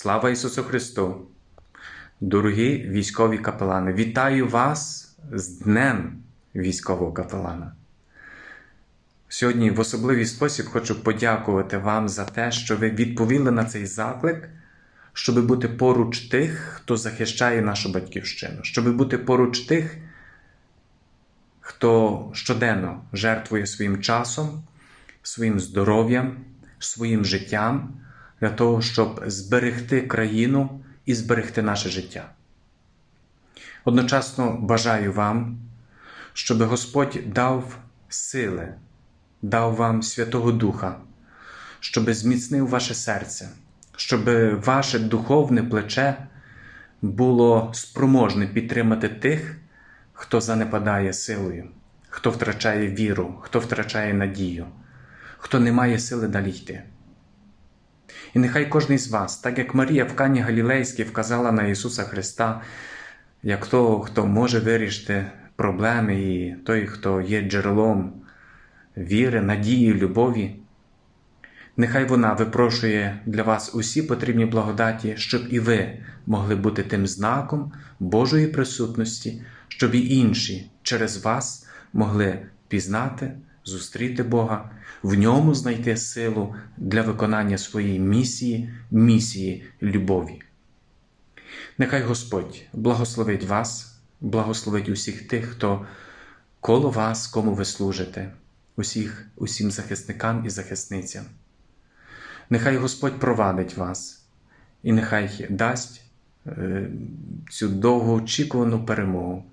Слава Ісусу Христу! Дорогі військові капелани, вітаю вас з Днем військового капелана. Сьогодні в особливий спосіб хочу подякувати вам за те, що ви відповіли на цей заклик, щоб бути поруч тих, хто захищає нашу батьківщину, щоб бути поруч тих, хто щоденно жертвує своїм часом, своїм здоров'ям, своїм життям для того, щоб зберегти країну і зберегти наше життя. Одночасно бажаю вам, щоб Господь дав сили, дав вам Святого Духа, щоб зміцнив ваше серце, щоб ваше духовне плече було спроможне підтримати тих, хто занепадає силою, хто втрачає віру, хто втрачає надію, хто не має сили далі йти. І нехай кожен з вас, так як Марія в Кані Галілейській вказала на Ісуса Христа, як того, хто може вирішити проблеми, і той, хто є джерелом віри, надії, любові, нехай вона випрошує для вас усі потрібні благодаті, щоб і ви могли бути тим знаком Божої присутності, щоб і інші через вас могли пізнати, зустріти Бога, в ньому знайти силу для виконання своєї місії, місії любові. Нехай Господь благословить вас, благословить усіх тих, хто коло вас, кому ви служите, усіх, усім захисникам і захисницям. Нехай Господь провадить вас і нехай дасть е, цю довгоочікувану перемогу,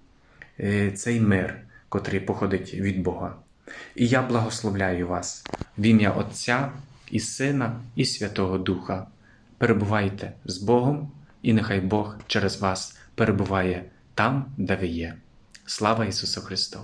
е, цей мир, котрий походить від Бога. І я благословляю вас в ім'я Отця і Сина, і Святого Духа. Перебувайте з Богом, і нехай Бог через вас перебуває там, де ви є. Слава Ісусу Христу!